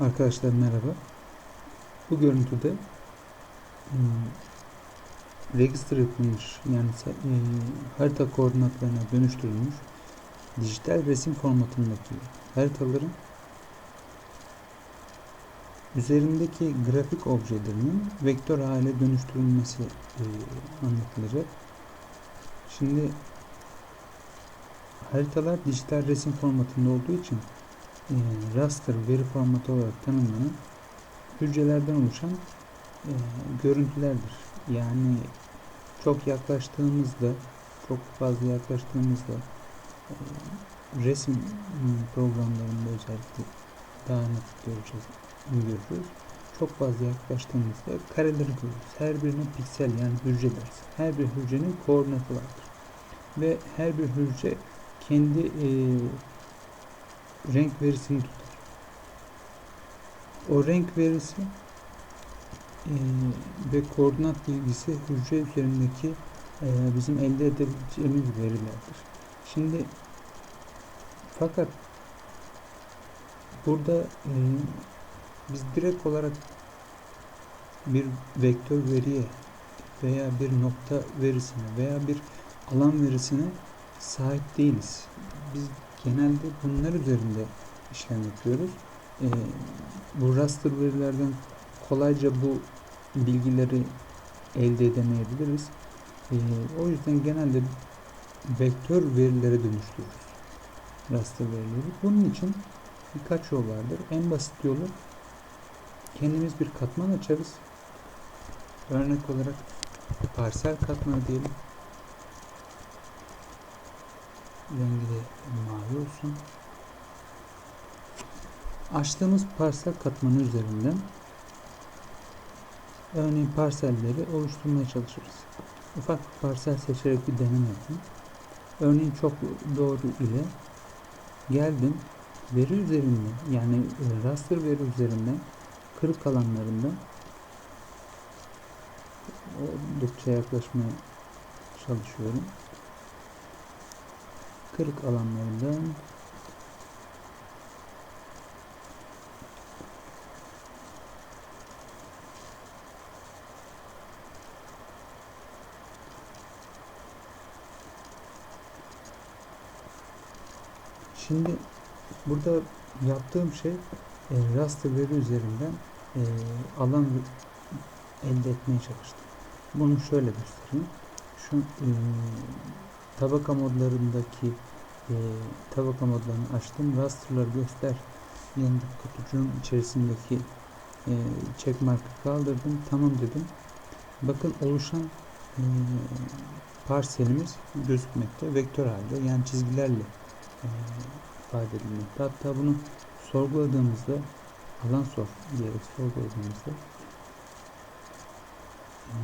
Arkadaşlar merhaba. Bu görüntüde hmm, register edilmiş yani e, harita koordinatlarına dönüştürülmüş dijital resim formatındaki haritaların üzerindeki grafik objelerinin vektör hale dönüştürülmesi e, anlatılacak. Şimdi haritalar dijital resim formatında olduğu için e, raster veri formatı olarak tanımlanan hücrelerden oluşan e, görüntülerdir. Yani çok yaklaştığımızda, çok fazla yaklaştığımızda e, resim m, programlarında özellikle daha net göreceğiz, görüyoruz. Çok fazla yaklaştığımızda kareleri görüyoruz. Her birine piksel yani hücre deriz. Her bir hücrenin koordinatı vardır. Ve her bir hücre kendi e, renk tutar. O renk verisi e, ve koordinat bilgisi hücre üzerindeki e, bizim elde edebileceğimiz verilerdir. Şimdi fakat burada e, biz direkt olarak bir vektör veriye veya bir nokta verisine veya bir alan verisine sahip değiliz. Biz genelde bunlar üzerinde işlem yapıyoruz. Ee, bu raster verilerden kolayca bu bilgileri elde edemeyebiliriz. Ee, o yüzden genelde vektör verilere dönüştürürüz raster verileri. Bunun için birkaç yol vardır. En basit yolu kendimiz bir katman açarız. Örnek olarak parsel katmanı diyelim. Rengi de mavi olsun. Açtığımız parsel katmanı üzerinden örneğin parselleri oluşturmaya çalışırız. Ufak bir parsel seçerek bir deneme yapın. Örneğin çok doğru ile geldim veri üzerinden yani raster veri üzerinden kırık alanlarından oldukça yaklaşmaya çalışıyorum kırık alanlarından Şimdi burada yaptığım şey e, raster veri üzerinden e, alan elde etmeye çalıştım. Bunu şöyle göstereyim. Şu e, tabaka modlarındaki e, tabaka modlarını açtım. Rasterları göster. Yanındaki kutucuğun içerisindeki e, check mark'ı kaldırdım. Tamam dedim. Bakın oluşan e, parselimiz gözükmekte. Vektör halde yani çizgilerle e, ifade edilmekte. Hatta bunu sorguladığımızda alan sor diyerek sorguladığımızda e,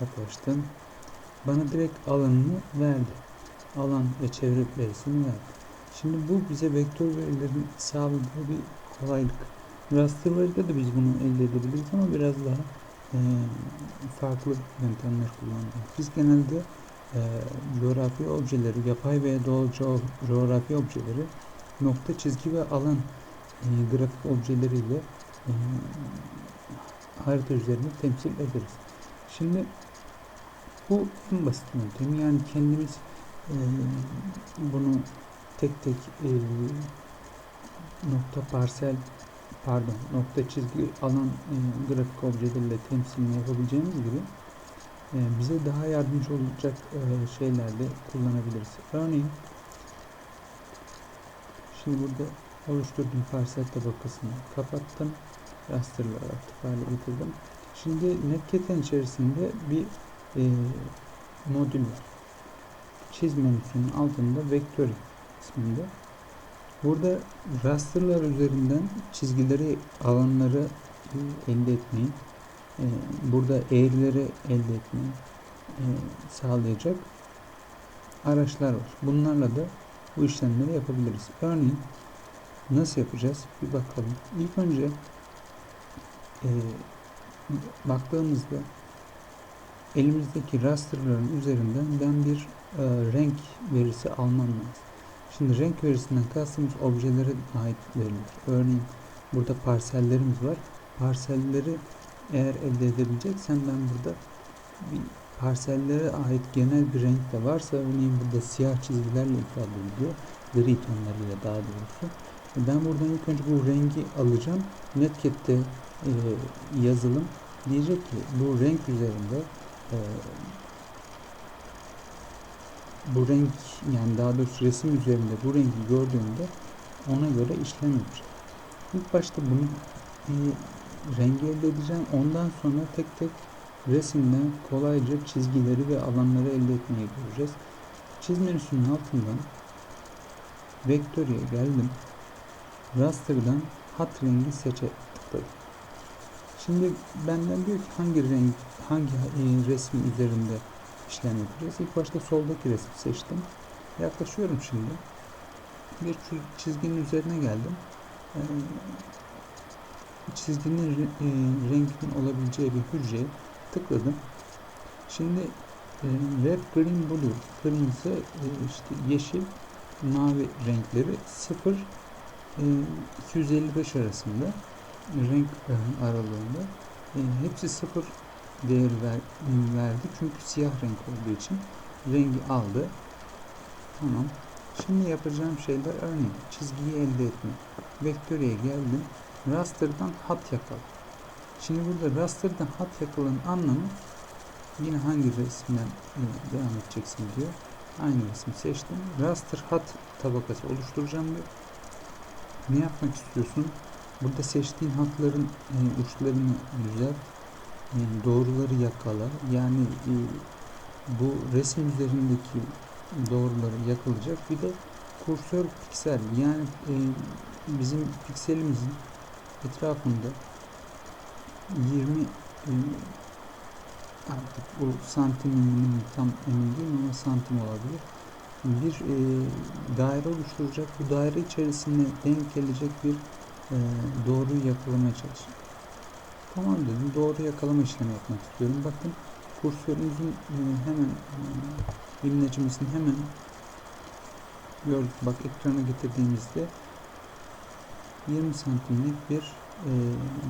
yaklaştım bana direkt alanını verdi. Alan ve çevre verisini verdi. Şimdi bu bize vektör verilerin sağladığı bir kolaylık. Raster veride de biz bunu elde edebiliriz ama biraz daha e, farklı yöntemler kullanıyoruz. Biz genelde e, coğrafi objeleri, yapay veya doğal coğrafi objeleri nokta, çizgi ve alan e, grafik objeleriyle e, harita üzerinde temsil ederiz. Şimdi bu en basit yöntem. Yani kendimiz e, bunu tek tek e, nokta parsel pardon nokta çizgi alan e, grafik objeleriyle temsilini yapabileceğimiz gibi e, bize daha yardımcı olacak e, şeylerde kullanabiliriz. Örneğin şimdi burada oluşturduğum parsel tabakasını kapattım. Rasterları aktif hale getirdim. Şimdi Netcate'in içerisinde bir e, modül var. Çiz menüsünün altında vektör isminde. Burada rasterlar üzerinden çizgileri, alanları elde etmeyi, e, burada eğrileri elde etmeyi e, sağlayacak araçlar var. Bunlarla da bu işlemleri yapabiliriz. Örneğin nasıl yapacağız? Bir bakalım. İlk önce e, baktığımızda elimizdeki rasterların üzerinden ben bir e, renk verisi almam lazım. Şimdi renk verisinden kastımız objelere ait veriler. Örneğin Burada parsellerimiz var. Parselleri eğer elde edebileceksen ben burada bir parsellere ait genel bir renk de varsa örneğin burada siyah çizgilerle ifade ediliyor. Gri tonlarıyla daha doğrusu. Ben buradan ilk önce bu rengi alacağım. Netcat'te e, yazılım diyecek ki bu renk üzerinde e, bu renk yani daha doğrusu resim üzerinde bu rengi gördüğümde ona göre işlem yapacak. İlk başta bunu bir rengi elde edeceğim. Ondan sonra tek tek resimden kolayca çizgileri ve alanları elde etmeyi göreceğiz. Çiz menüsünün altından Vektöriye geldim. Raster'dan hat rengi seçe tıkladım. Şimdi benden diyor ki hangi renk, hangi e, resim üzerinde işlem yapacağız. İlk başta soldaki resmi seçtim. Yaklaşıyorum şimdi. Bir çizginin üzerine geldim. E, çizginin e, renginin olabileceği bir hücreye tıkladım. Şimdi e, red, green, blue, kırmızı, e, işte yeşil, mavi renkleri 0 e, 255 arasında renk aralığında e, hepsi 0 değer ver, verdi çünkü siyah renk olduğu için rengi aldı. Tamam. Şimdi yapacağım şeyler örneğin çizgiyi elde etme. Vektöriye geldim. Raster'dan hat yakala. Şimdi burada raster'dan hat yakalanın anlamı yine hangi resimden devam edeceksin diyor. Aynı resmi seçtim. Raster hat tabakası oluşturacağım diyor. Ne yapmak istiyorsun? Burada seçtiğin hatların e, uçlarını düzelt. E, doğruları yakala. Yani e, bu resim üzerindeki doğruları yakalayacak. Bir de kursör piksel yani e, bizim pikselimizin etrafında 20 e, artık bu santim tam emin değilim ama santim olabilir. Bir e, daire oluşturacak. Bu daire içerisinde denk gelecek bir e, doğruyu yakalamaya çalışacak. Tamam dedim. Doğru yakalama işlemi yapmak istiyorum. Bakın kursörümüzün e, hemen e, imlecimizin hemen gördük. Bak ekrana getirdiğimizde 20 santimlik bir e,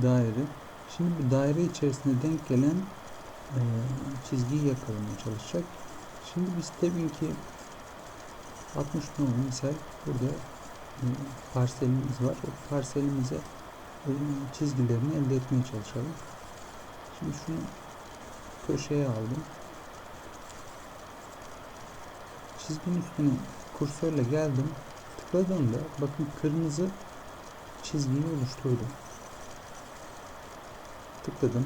daire. Şimdi bu daire içerisinde denk gelen e, çizgiyi yakalamaya çalışacak. Şimdi biz tabii ki 60 numara misal burada e, parselimiz var. O parselimize e, çizgilerini elde etmeye çalışalım. Şimdi şunu köşeye aldım. Çizginin üstüne kursörle geldim. Tıkladığımda bakın kırmızı çizgiyi oluşturdu. Tıkladım.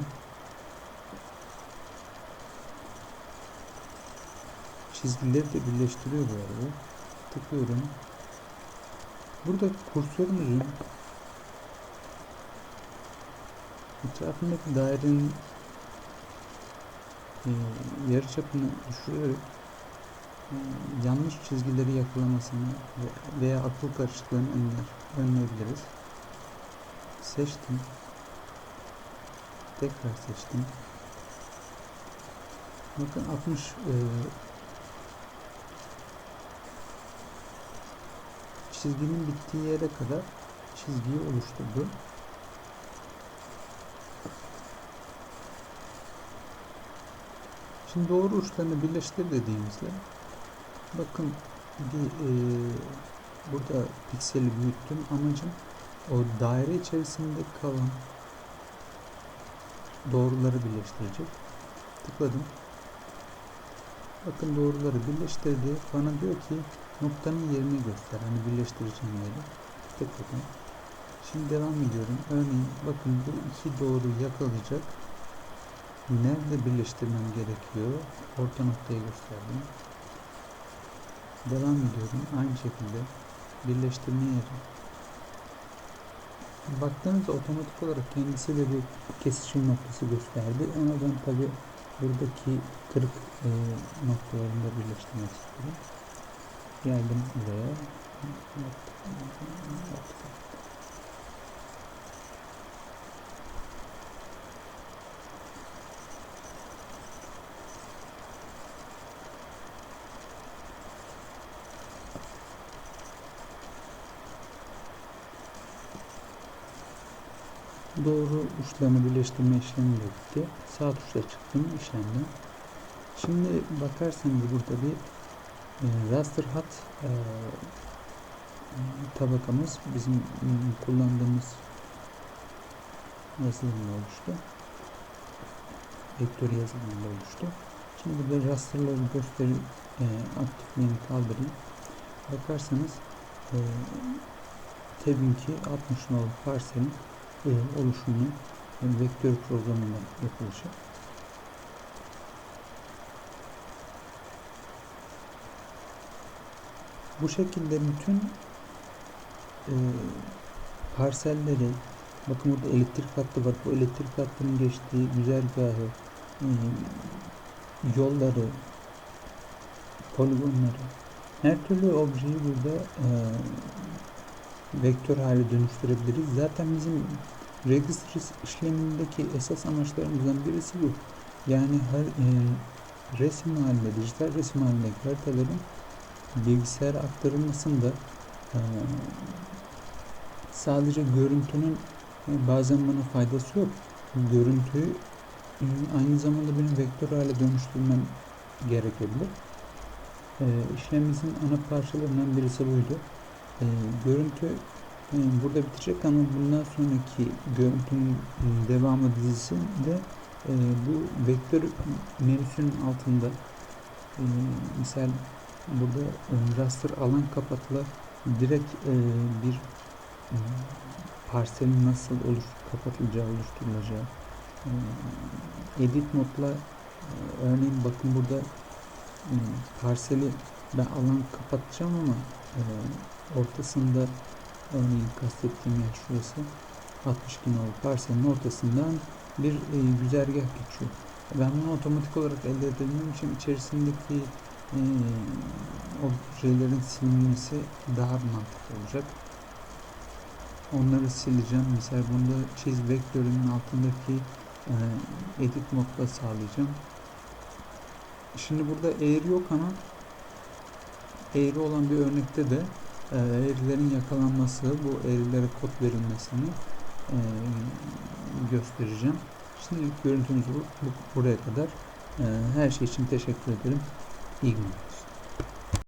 Çizgileri de birleştiriyor bu arada. Tıklıyorum. Burada kursörümüzün etrafındaki dairenin e, yarıçapını düşürerek e, yanlış çizgileri yakalamasını veya akıl karışıklığını önler, önleyebiliriz. Seçtim. Tekrar seçtim. Bakın 60 e, çizginin bittiği yere kadar çizgiyi oluşturdu. Şimdi doğru uçlarını birleştir dediğimizde bakın bir e, burada pikseli büyüttüm. Amacım o daire içerisinde kalan doğruları birleştirecek. Tıkladım. Bakın doğruları birleştirdi. Bana diyor ki noktanın yerini göster. Hani birleştireceğim yeri. Tıkladım. Şimdi devam ediyorum. Örneğin bakın bu iki doğru yakalayacak. Nerede birleştirmem gerekiyor? Orta noktayı gösterdim. Devam ediyorum. Aynı şekilde birleştirme yeri. Baktığınızda otomatik olarak kendisi de bir kesişim noktası gösterdi. Ama ben tabi buradaki kırık e, noktalarında birleştirmek istiyorum. Geldim buraya. Doğru uçlarını birleştirme işlemi de bitti. Sağ tuşla çıktım işlemden. Şimdi bakarsanız burada bir e, raster hat e, tabakamız bizim kullandığımız yazılımla oluştu. Vektör yazılımıyla oluştu. Şimdi burada rasterları gösteri e, aktifliğini kaldırayım. Bakarsanız e, Tab'inki 60 nolu parselin e, oluşumunu e, vektör programından yapılacak. Bu şekilde bütün e, parselleri bakın burada elektrik hattı var. Bu elektrik hattının geçtiği güzergahı e, yolları poligonları her türlü objeyi burada e, vektör hale dönüştürebiliriz. Zaten bizim registry işlemindeki esas amaçlarımızdan birisi bu. Yani her e, resim halinde, dijital resim halindeki haritaların bilgisayara aktarılmasında e, sadece görüntünün e, bazen bana faydası yok. Görüntüyü e, aynı zamanda benim vektör hale dönüştürmem gerekebilir. E, işlemimizin ana parçalarından birisi buydu. E, görüntü e, burada bitecek ama bundan sonraki görüntünün devamı dizisinde e, bu vektör menüsünün altında e, misal burada e, raster alan kapatla direkt e, bir e, parselin nasıl oluş kapatılacağı oluşturulacağı e, edit modla e, örneğin bakın burada e, parseli ben alan kapatacağım ama e, ortasında örneğin kastettiğim yer şurası 62 nolu parselin ortasından bir e, güzergah geçiyor. Ben bunu otomatik olarak elde edebilmem için içerisindeki e, objelerin silinmesi daha mantıklı olacak. Onları sileceğim. Mesela bunda çiz vektörünün altındaki e, edit modla sağlayacağım. Şimdi burada eğri yok ama eğri olan bir örnekte de e, eğrilerin yakalanması, bu eğrilere kod verilmesini e, göstereceğim. Şimdilik görüntümüz bu, bu, buraya kadar. E, her şey için teşekkür ederim. İyi günler.